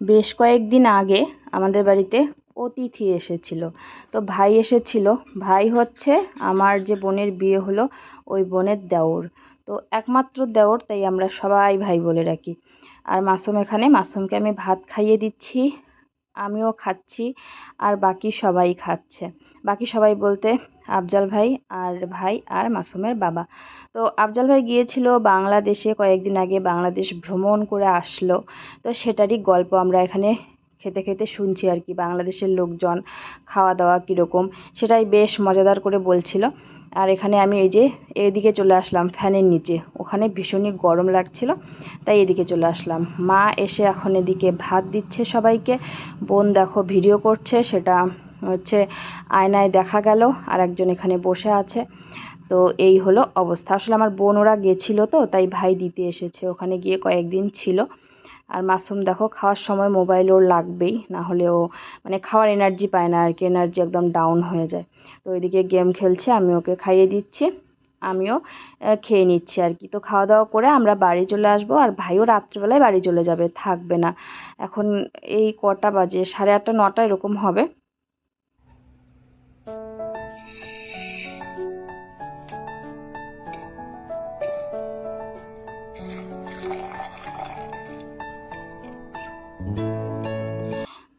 বেশ কয়েকদিন আগে আমাদের বাড়িতে অতিথি এসেছিল। তো ভাই এসেছিল। ভাই হচ্ছে আমার যে বোনের বিয়ে হলো, ওই বোনের দেওর। তো একমাত্র দেওর, তাই আমরা সবাই ভাই বলে রাখি। আর মাসুম এখানে, মাসুমকে আমি ভাত খাইয়ে দিচ্ছি। আমিও খাচ্ছি আর বাকি সবাই খাচ্ছে। বাকি সবাই বলতে আফজাল ভাই আর ভাই আর মাসুমের বাবা। তো আফজাল ভাই গিয়েছিল বাংলাদেশে কয়েকদিন আগে বাংলাদেশ ভ্রমণ করে আসলো। তো সেটারই গল্প আমরা এখানে খেতে খেতে শুনছি আর কি, বাংলাদেশের লোকজন খাওয়া দাওয়া কীরকম, সেটাই বেশ মজাদার করে বলছিল। আর এখানে আমি এই যে এদিকে চলে আসলাম ফ্যানের নিচে। ওখানে ভীষণই গরম লাগছিল, তাই এদিকে চলে আসলাম। মা এসে এখন এদিকে ভাত দিচ্ছে সবাইকে। বোন দেখো ভিডিও করছে, সেটা হচ্ছে আয়নায় দেখা গেল আর একজন এখানে বসে আছে। তো এই হলো অবস্থা। আসলে আমার বোন ওরা গেছিল তো, তাই ভাই দিতে এসেছে। ওখানে গিয়ে কয়েকদিন ছিল। আর মাশরুম দেখো, খাওয়ার সময় মোবাইল ওর লাগবেই, না হলে ও মানে খাওয়ার এনার্জি পায় না, আর কি এনার্জি একদম ডাউন হয়ে যায়। তো ওইদিকে গেম খেলছে, আমি ওকে খাইয়ে দিচ্ছি, আমিও খেয়ে নিচ্ছি আর কি। তো খাওয়া দাওয়া করে আমরা বাড়ি চলে আসব, আর ভাইও রাত্রিবেলায় বাড়ি চলে যাবে, থাকবে না। এখন এই কটা বাজে, সাড়ে আটটা, নটা এরকম হবে।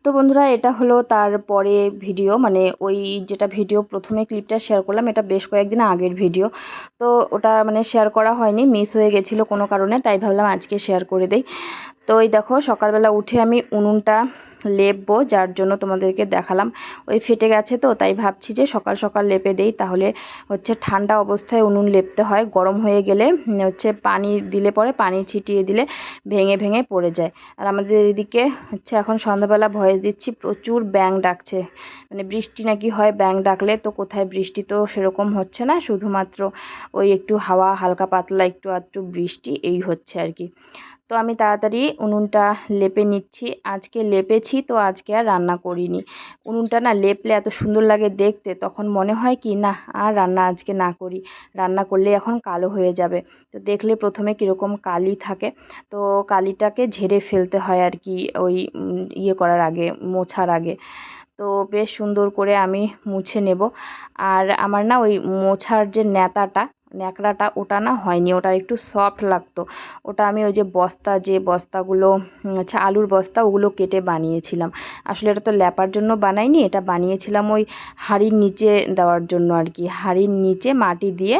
তো বন্ধুরা, এটা হলো তারপরে ভিডিও। মানে ওই যেটা ভিডিও, প্রথমে ক্লিপটা শেয়ার করলাম, এটা বেশ কয়েকদিন আগের ভিডিও। তো ওটা মানে শেয়ার করা হয়নি মিস হয়ে গেছিল কোনো কারণে, তাই ভাবলাম আজকে শেয়ার করে দেই। তো এই দেখো, সকালবেলা উঠে আমি উনুনটা লেপবো, যার জন্য তোমাদেরকে দেখালাম। ওই ফেটে গেছে তো, তাই ভাবছি যে সকাল সকাল লেপে দেই। তাহলে হচ্ছে ঠান্ডা অবস্থায় উনুন লেপতে হয়। গরম হয়ে গেলে হচ্ছে পানি দিলে পরে পানি ছিটিয়ে দিলে ভেঙে ভেঙে পড়ে যায়। আর আমাদের এদিকে হচ্ছে এখন সন্ধ্যাবেলা ভয়েস দিচ্ছি, প্রচুর ব্যাং ডাকছে। মানে বৃষ্টি নাকি হয় ব্যাং ডাকলে তো কোথায় বৃষ্টি তো সেরকম হচ্ছে না। শুধুমাত্র ওই একটু হাওয়া, হালকা পাতলা, একটু আধটু বৃষ্টি, এই হচ্ছে আর কি। তো আমি তাড়াতাড়ি উনুনটা লেপে নিচ্ছি। আজকে লেপেছি তো আজকে আর রান্না করিনি। উনুনটা না লেপলে এত সুন্দর লাগে দেখতে, তখন মনে হয় কি, না, আর রান্না আজকে না করি। রান্না করলে এখন কালো হয়ে যাবে। তো দেখলে প্রথমে কীরকম কালি থাকে। তো কালিটাকে ঝেড়ে ফেলতে হয় আর কি, ওই ইয়ে করার আগে, মোছার আগে। তো বেশ সুন্দর করে আমি মুছে নেব। আর আমার না ওই মোছার যে ন্যাতাটা ন্যাকড়াটা ওটা না হয়নি, ওটা একটু সফট লাগতো। ওটা আমি ওই যে বস্তা, যে বস্তাগুলো আচ্ছা আলুর বস্তা, ওগুলো কেটে বানিয়েছিলাম। আসলে এটা তো ল্যাপার জন্য বানাইনি, এটা বানিয়েছিলাম ওই হাঁড়ির নিচে দেওয়ার জন্য আর কি। হাঁড়ির নিচে মাটি দিয়ে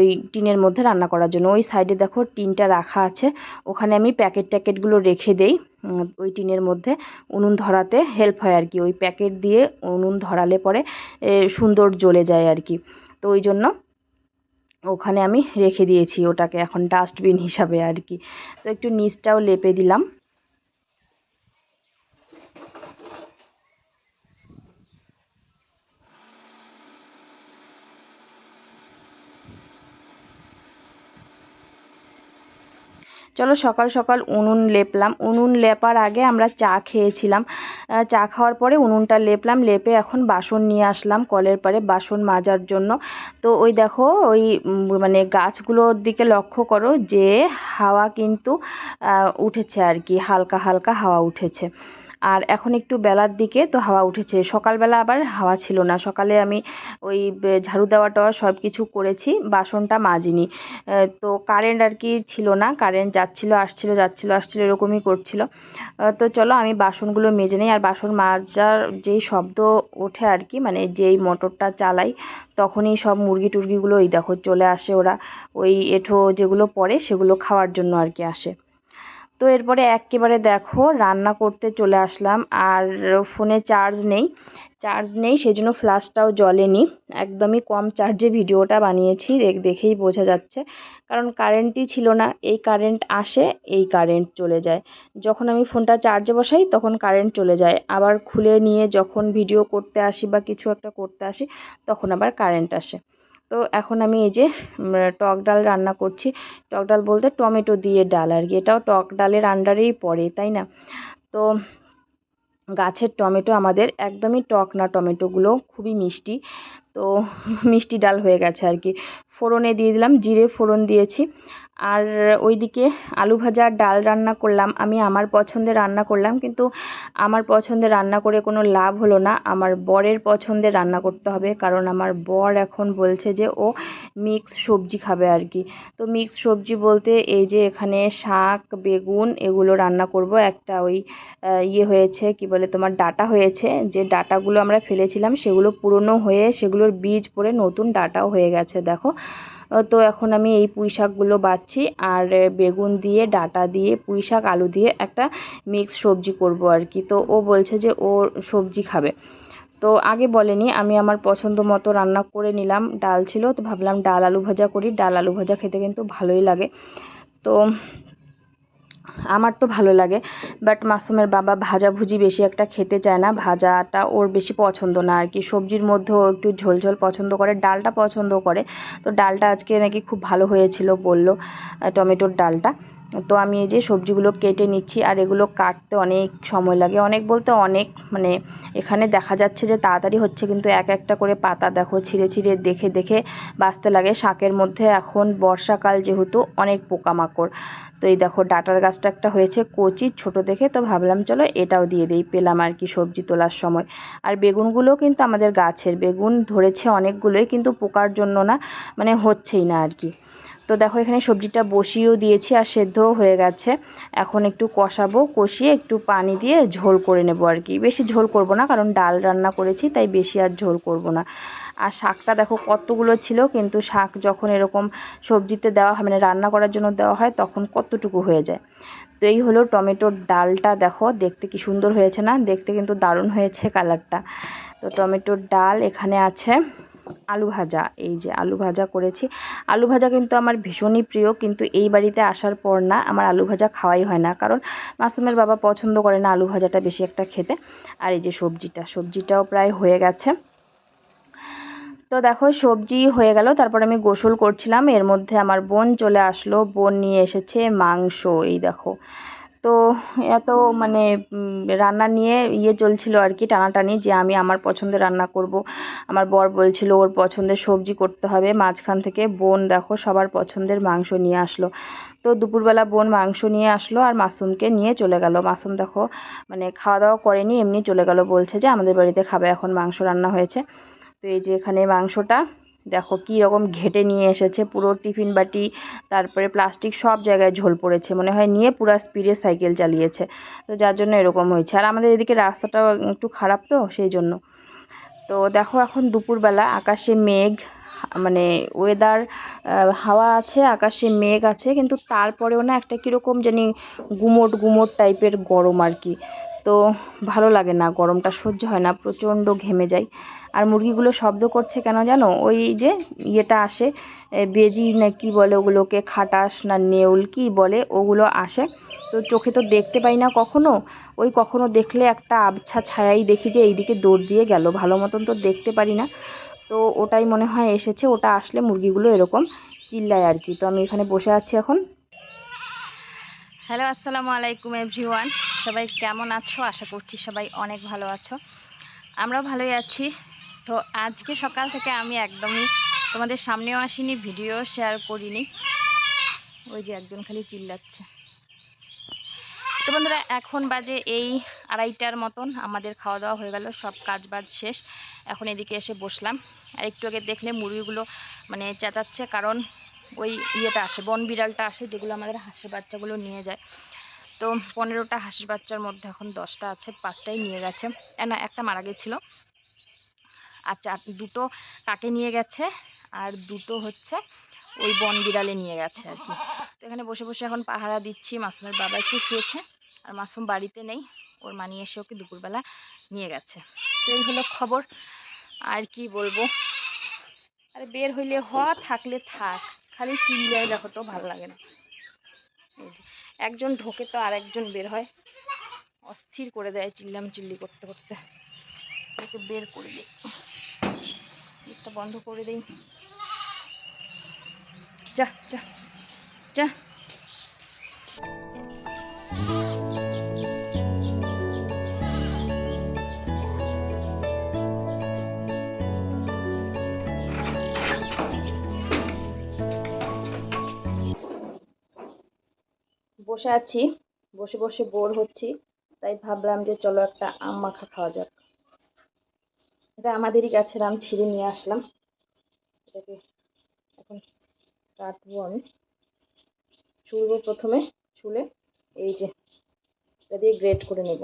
ওই টিনের মধ্যে রান্না করার জন্য। ওই সাইডে দেখো টিনটা রাখা আছে, ওখানে আমি প্যাকেট ট্যাকেটগুলো রেখে দেই ওই টিনের মধ্যে। উনুন ধরাতে হেল্প হয় আর কি, ওই প্যাকেট দিয়ে উনুন ধরালে পরে সুন্দর জ্বলে যায় আর কি। তো ওই জন্য ওখানে আমি রেখে দিয়েছি, ওটাকে এখন ডাস্টবিন হিসাবে আর কি। তো একটু নিচটাও লেপে দিলাম। চলো সকাল সকাল উনুন লেপলাম। উনুন লেপার আগে আমরা চা খেয়েছিলাম। চা খাওয়ার পরে উনুনটা লেপলাম, লেপে এখন বাসন নিয়ে আসলাম কলের পারে বাসন মাজার জন্য। তো ওই দেখো, ওই মানে গাছগুলোর দিকে লক্ষ্য করো যে হাওয়া কিন্তু উঠেছে আর কি, হালকা হালকা হাওয়া উঠেছে। আর এখন একটু বেলার দিকে তো হাওয়া উঠেছে। সকালবেলা আবার হাওয়া ছিল না। সকালে আমি ওই ঝাড়ু দেওয়া টাওয়া সব কিছু করেছি, বাসনটা মাজিনি। তো কারেন্ট আর কি ছিল না। কারেন্ট যাচ্ছিল, আসছিল যাচ্ছিল, আসছিল, এরকমই করছিল। তো চলো আমি বাসনগুলো মেজে নিই। আর বাসন মাজার যেই শব্দ ওঠে আর কি মানে যেই মোটরটা চালাই, তখনই সব মুরগি টুরগিগুলো এই দেখো চলে আসে ওরা। ওই এঁঠো যেগুলো পড়ে সেগুলো খাওয়ার জন্য আর কি আসে। তো এরপরে একেবারে দেখো, রান্না করতে চলে আসলাম আর ফোনে চার্জ নেই। চার্জ নেই সেই জন্য ফ্লাশটাও জ্বলেনি। একদমই কম চার্জে ভিডিওটা বানিয়েছি দেখেই বোঝা যাচ্ছে। কারণ কারেন্টই ছিল না, এই কারেন্ট আসে, এই কারেন্ট চলে যায়। যখন আমি ফোনটা চার্জে বসাই, তখন কারেন্ট চলে যায়। আবার খুলে নিয়ে যখন ভিডিও করতে আসি বা কিছু একটা করতে আসি, তখন আবার কারেন্ট আসে। তো এখন আমি এই যে টক ডাল রান্না করছি। টক ডাল বলতে টমেটো দিয়ে ডাল আর কি। এটাও টক ডালের আন্ডারেই পড়ে, তাই না? তো গাছের টমেটো আমাদের একদমই টক না, টমেটোগুলো খুবই মিষ্টি। তো মিষ্টি ডাল হয়ে গেছে আর কি। ফোড়নে দিয়ে দিলাম, জিরে ফোড়ন দিয়েছি। আর ওইদিকে আলু ভাজা ডাল রান্না করলাম। আমি আমার পছন্দের রান্না করলাম, কিন্তু আমার পছন্দের রান্না করে কোনো লাভ হলো না। আমার বরের পছন্দের রান্না করতে হবে, কারণ আমার বর এখন বলছে যে ও মিক্স সবজি খাবে আর কি। তো মিক্স সবজি বলতে এই যে এখানে শাক, বেগুন এগুলো রান্না করব। একটা ওই ইয়ে হয়েছে, কি বলে তোমার ডাটা হয়েছে। যে ডাটাগুলো আমরা ফেলেছিলাম, সেগুলো পুরনো হয়ে সেগুলোর বীজ পড়ে নতুন ডাটাও হয়ে গেছে, দেখো। তো এখন আমি এই পুঁই শাকগুলো বাছি আর বেগুন দিয়ে, ডাটা দিয়ে, পুঁই শাক, আলু দিয়ে একটা মিক্স সবজি করব আর কি। তো ও বলছে যে ও সবজি খাবে। তো আগে বলেনি, আমি আমার পছন্দ মতো রান্না করে নিলাম। ডাল ছিল, তো ভাবলাম ডাল আলু ভাজা করি। ডাল আলু ভাজা খেতে কিন্তু ভালোই লাগে। তো আমার তো ভালো লাগে বাট মাসুমের বাবা ভাজাভুজি বেশি একটা খেতে চায় না। ভাজাটা ওর বেশি পছন্দ না আর কি সবজির মধ্যেও একটু ঝোল ঝোল পছন্দ করে, ডালটা পছন্দ করে। তো ডালটা আজকে নাকি খুব ভালো হয়েছিল বলল টমেটোর ডালটা। তো আমি এই যে সবজিগুলো কেটে নিচ্ছি আর এগুলো কাটতে অনেক সময় লাগে। অনেক বলতে অনেক মানে এখানে দেখা যাচ্ছে যে তাড়াতাড়ি হচ্ছে কিন্তু এক একটা করে পাতা দেখো ছিঁড়ে ছিঁড়ে দেখে দেখে বাঁচতে লাগে। শাকের মধ্যে এখন বর্ষাকাল যেহেতু অনেক পোকামাকড়। তো এই দেখো ডাটার গাছটা একটা হয়েছে কচি ছোট দেখে তো ভাবলাম চলো এটাও দিয়ে দিই। পেলাম আর কি সবজি তোলার সময়। আর বেগুনগুলো কিন্তু আমাদের গাছের। বেগুন ধরেছে অনেকগুলোই কিন্তু পোকার জন্য না মানে হচ্ছেই না আর কি। তো দেখো এখানে সবজিটা বসিয়েও দিয়েছি আর সেদ্ধও হয়ে গেছে। এখন একটু কষাবো, কষিয়ে একটু পানি দিয়ে ঝোল করে নেব আর কি। বেশি ঝোল করব না, কারণ ডাল রান্না করেছি, তাই বেশি আর ঝোল করব না। আর শাকটা দেখো কতগুলো ছিল, কিন্তু শাক যখন এরকম সবজিতে দেওয়া হয় মানে রান্না করার জন্য দেওয়া হয়, তখন কতটুকু হয়ে যায়। তো এই হলো টমেটোর ডালটা, দেখো দেখতে কি সুন্দর হয়েছে না? দেখতে কিন্তু দারুণ হয়েছে কালারটা তো টমেটোর ডাল এখানে আছে। আলু ভাজা, এই যে আলু ভাজা করেছি। আলু ভাজা কিন্তু আমার ভীষণই প্রিয়, কিন্তু এই বাড়িতে আসার পর না আমার আলু ভাজা খাওয়াই হয় না। কারণ মাসুমের বাবা পছন্দ করে না আলু ভাজাটা বেশি একটা খেতে। আর এই যে সবজিটা, সবজিটাও প্রায় হয়ে গেছে। তো দেখো, সবজি হয়ে গেল। তারপর আমি গোসল করছিলাম। এর মধ্যে আমার বোন চলে আসলো। বোন নিয়ে এসেছে মাংস। এই দেখো তো এত মানে রান্না নিয়ে ইয়ে চলছিল আর কি টানাটানি যে আমি আমার পছন্দের রান্না করব। আমার বর বলছিল ওর পছন্দের সবজি করতে হবে। মাঝখান থেকে বোন দেখো সবার পছন্দের মাংস নিয়ে আসলো। তো দুপুরবেলা বোন মাংস নিয়ে আসলো আর মাসুমকে নিয়ে চলে গেল। মাসুম দেখো মানে খাওয়া দাওয়া করেনি, এমনি চলে গেল। বলছে যে আমাদের বাড়িতে খাবে, এখন মাংস রান্না হয়েছে। তো এই যে এখানে মাংসটা দেখো কী রকম ঘেটে নিয়ে এসেছে, পুরো টিফিন বাটি, তারপরে প্লাস্টিক সব জায়গায় ঝোল পড়েছে, মনে হয় নিয়ে পুরো স্পিডে সাইকেল চালিয়েছে। তো যার জন্য এরকম হয়েছে। আর আমাদের এদিকে রাস্তাটা একটু খারাপ তো, সেই জন্য। তো দেখো এখন দুপুরবেলা আকাশে মেঘ মানে ওয়েদার হাওয়া আছে, আকাশে মেঘ আছে, কিন্তু তারপরেও না একটা কীরকম জানি গুমোট গুমোট টাইপের গরম আর কি। তো ভালো লাগে না, গরমটা সহ্য হয় না, প্রচণ্ড ঘেমে যায় আর মুরগিগুলো শব্দ করছে কেন জানো? ওই যে ইয়েটা আসে বেজি না কি বলে ওগুলোকে, খাটাস না নেউল কি বলে, ওগুলো আসে। তো চোখে তো দেখতে পাই না কখনো। ওই কখনো দেখলে একটা আবছা ছায়াই দেখি যে এইদিকে দৌড় দিয়ে গেল, ভালো মতন তো দেখতে পারি না। তো ওটাই মনে হয় এসেছে, ওটা আসলে মুরগিগুলো এরকম চিল্লায় আর কি। তো আমি এখানে বসে আছি এখন। হ্যালো আসসালামু আলাইকুম এভরিওয়ান সবাই কেমন আছো? আশা করছি সবাই অনেক ভালো আছো। আমরাও ভালোই আছি। তো আজকে সকাল থেকে আমি একদমই তোমাদের সামনেও আসিনি, ভিডিও শেয়ার করিনি। ওই যে একজন খালি চিল্লাচ্ছে। তো বন্ধুরা, এখন বাজে এই আড়াইটার মতন। আমাদের খাওয়া দাওয়া হয়ে গেল, সব কাজ বাজ শেষ। এখন এদিকে এসে বসলাম। আর একটু আগে দেখলে মুরগিগুলো মানে চেঁচাচ্ছে, কারণ ওই ইয়েটা আসে, বন বিড়ালটা আসে, যেগুলো আমাদের হাঁসের বাচ্চাগুলো নিয়ে যায়। তো পনেরোটা হাঁসের বাচ্চার মধ্যে এখন দশটা আছে, পাঁচটাই নিয়ে গেছে। না, একটা মারা গেছিল। আচ্ছা আর দুটো কাকে নিয়ে গেছে? আর দুটো হচ্ছে ওই বন বিড়ালে নিয়ে গেছে আর কি। তো এখানে বসে বসে এখন পাহারা দিচ্ছি, মাসুমের বাবা একটু শুয়েছে, আর মাসুম বাড়িতে নেই, ওর মা নিয়ে এসে ওকে দুপুরবেলা নিয়ে গেছে। তো এই হলো খবর, আর কি বলব? আর বের হইলে হ থাকলে থাক, খালি চিল্লায় দেখো তো, ভালো লাগে না। একজন ঢোকে তো আর একজন বের হয়। অস্থির করে দেয় চিল্লাম চিল্লি করতে করতে। ওকে বের করে দিই। একটা বন্ধ করে দিই। যা যা যা। বসে আছি, বসে বসে বোর হচ্ছি, তাই ভাবলাম যে চলো একটা আম মাখা খাওয়া যাক। এটা আমাদেরই গাছের আম ছিঁড়ে নিয়ে আসলাম। এটাকে এখন কাটবো আমি। ছুলব প্রথমে ছুলে এই যে, এটা দিয়ে গ্রেট করে নেব।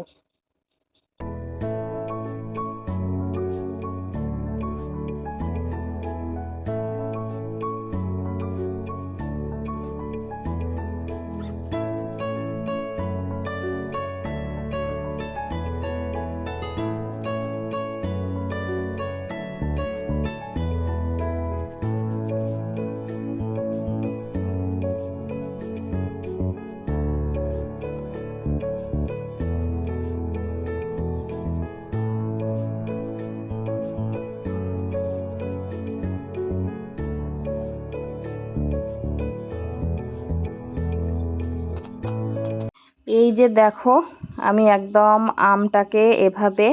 এই যে দেখো, আমি একদম আমটাকে এভাবে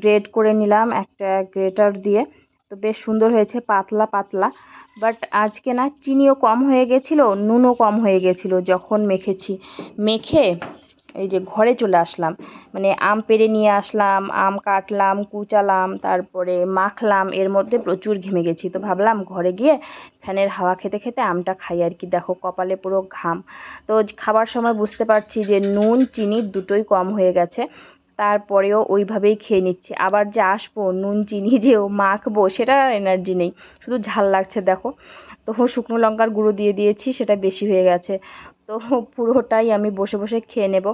গ্রেড করে নিলাম একটা গ্রেটার দিয়ে। তো বেশ সুন্দর হয়েছে, পাতলা পাতলা। বাট আজকে না চিনিও কম হয়ে গেছিল, নুনও কম হয়ে গেছিল যখন মেখেছি। মেখে এই যে ঘরে চলে আসলাম। মানে আম পেড়ে নিয়ে আসলাম, আম কাটলাম, কুচালাম, তারপরে মাখলাম, এর মধ্যে প্রচুর ঘেমে গেছি। তো ভাবলাম ঘরে গিয়ে ফ্যানের হাওয়া খেতে খেতে আমটা খাই আর কি। দেখো কপালে পুরো ঘাম। তো খাবার সময় বুঝতে পারছি যে নুন, চিনি দুটোই কম হয়ে গেছে। তারপরেও ওইভাবেই খেয়ে নিচ্ছি। আবার যে আসব, নুন, চিনি যে মাখবো, সেটা এনার্জি নেই। শুধু ঝাল লাগছে, দেখো। তো শুকনো লঙ্কার গুঁড়ো দিয়ে দিয়েছি, সেটা বেশি হয়ে গেছে। তো পুরোটাই আমি বসে বসে খেয়ে নেব।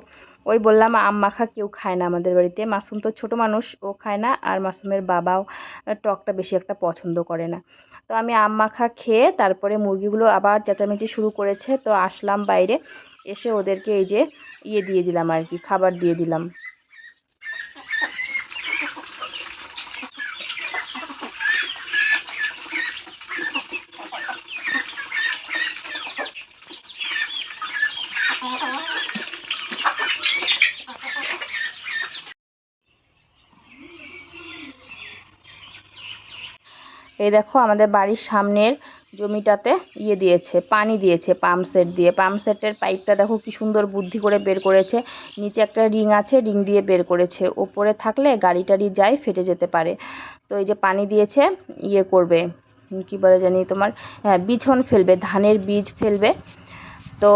ওই বললাম আম মাখা কেউ খায় না আমাদের বাড়িতে। মাসুম তো ছোট মানুষ, ও খায় না। আর মাসুমের বাবাও টকটা বেশি একটা পছন্দ করে না। তো আমি আম মাখা খেয়ে তারপরে মুরগিগুলো আবার চেঁচামেচি শুরু করেছে। তো আসলাম বাইরে। এসে ওদেরকে এই যে ইয়ে দিয়ে দিলাম আর কি, খাবার দিয়ে দিলাম। এই দেখো আমাদের বাড়ির সামনের জমিটাতে ইয়ে দিয়েছে, পানি দিয়েছে, পাম্প সেট দিয়ে। পাম্প সেটের পাইপটা দেখো কি সুন্দর বুদ্ধি করে বের করেছে। নিচে একটা রিং আছে, রিং দিয়ে বের করেছে। ওপরে থাকলে গাড়ি টাড়ি যায়, ফেটে যেতে পারে। তো এই যে পানি দিয়েছে ইয়ে করবে কী বলে জানি তোমার? হ্যাঁ বিছন ফেলবে, ধানের বীজ ফেলবে। তো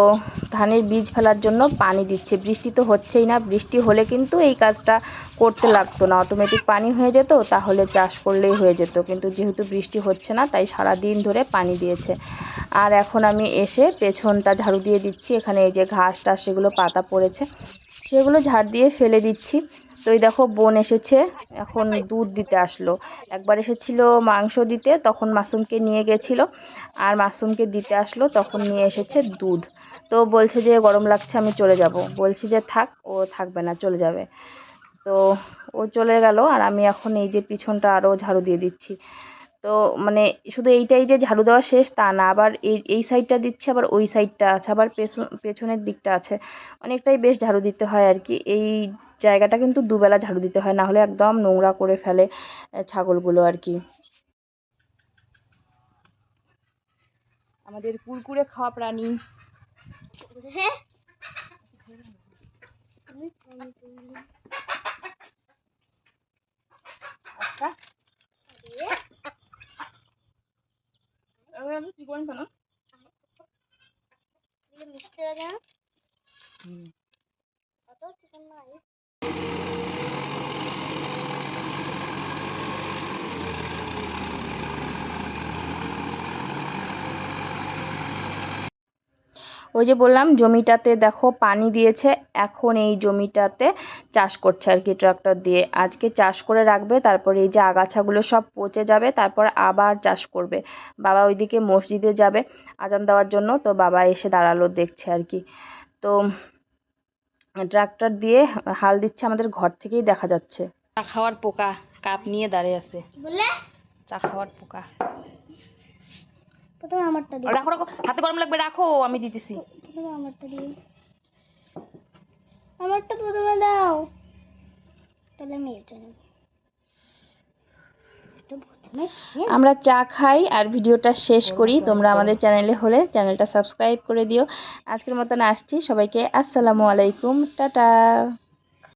ধানের বীজ ফেলার জন্য পানি দিচ্ছে। বৃষ্টি তো হচ্ছেই না, বৃষ্টি হলে কিন্তু এই কাজটা করতে লাগতো না। অটোমেটিক পানি হয়ে যেত, তাহলে চাষ করলেই হয়ে যেত। কিন্তু যেহেতু বৃষ্টি হচ্ছে না, তাই সারা দিন ধরে পানি দিয়েছে। আর এখন আমি এসে পেছনটা ঝাড়ু দিয়ে দিচ্ছি। এখানে এই যে ঘাস টাস, সেগুলো পাতা পড়েছে। সেগুলো ঝাড় দিয়ে ফেলে দিচ্ছি। তো এই দেখো, বোন এসেছে। এখন দুধ দিতে আসলো। একবার এসেছিল মাংস দিতে, তখন মাসুমকে নিয়ে গেছিল। আর মাসুমকে দিতে আসলো, তখন নিয়ে এসেছে দুধ। তো বলছে যে, গরম লাগছে, আমি চলে যাব। বলছি যে, থাক, ও থাকবে না, চলে যাবে। তো ও চলে গেল। আর আমি এখন এই যে পিছনটা আরও ঝাড়ু দিয়ে দিচ্ছি। তো মানে শুধু এইটাই যে ঝাড়ু দেওয়া শেষ তা না, আবার এই এই সাইডটা দিচ্ছে, আবার ওই সাইডটা আছে, আবার পেছন, পেছনের দিকটা আছে। অনেকটাই বেশ ঝাড়ু দিতে হয় আর কি। এই জায়গাটা কিন্তু দুবেলা ঝাড়ু দিতে হয়, না হলে একদম নোংরা করে ফেলে ছাগলগুলো আর কি। আমাদের কুরকুরে খাওয়া প্রাণী। আচ্ছা চিকন কেন মিষ্টি হয়ে যায় হুম। অত চিকন নয়। ওই যে বললাম জমিটাতে দেখো পানি দিয়েছে এখন এই জমিটাতে চাষ করছে আর কি ট্রাক্টর দিয়ে। আজকে চাষ করে রাখবে তারপরে এই যে আগাছাগুলো সব পচে যাবে তারপর আবার চাষ করবে। বাবা ওইদিকে মসজিদে যাবে আজান দেওয়ার জন্য তো বাবা এসে দাঁড়াল দেখছে আর কি। তো ট্রাক্টর দিয়ে হাল দিচ্ছে আমাদের ঘর থেকেই দেখা যাচ্ছে। চা খাওয়ার পোকা কাপ নিয়ে দাঁড়িয়ে আছে। চা খাওয়ার পোকা। প্রথমে আমারটা দিই রাখো রাখো। হাতে গরম লাগবে রাখো। আমি দিতেছি। প্রথমে আমারটা দিই আমারটা প্রথমে দাও। তাহলে আমি এটা নেব। আমরা চা খাই আর ভিডিওটা শেষ করি। তোমরা আমাদের চ্যানেলে হলে চ্যানেলটা সাবস্ক্রাইব করে দিও। আজকের মতন আসছি। সবাইকে আসসালামু আলাইকুম। টাটা।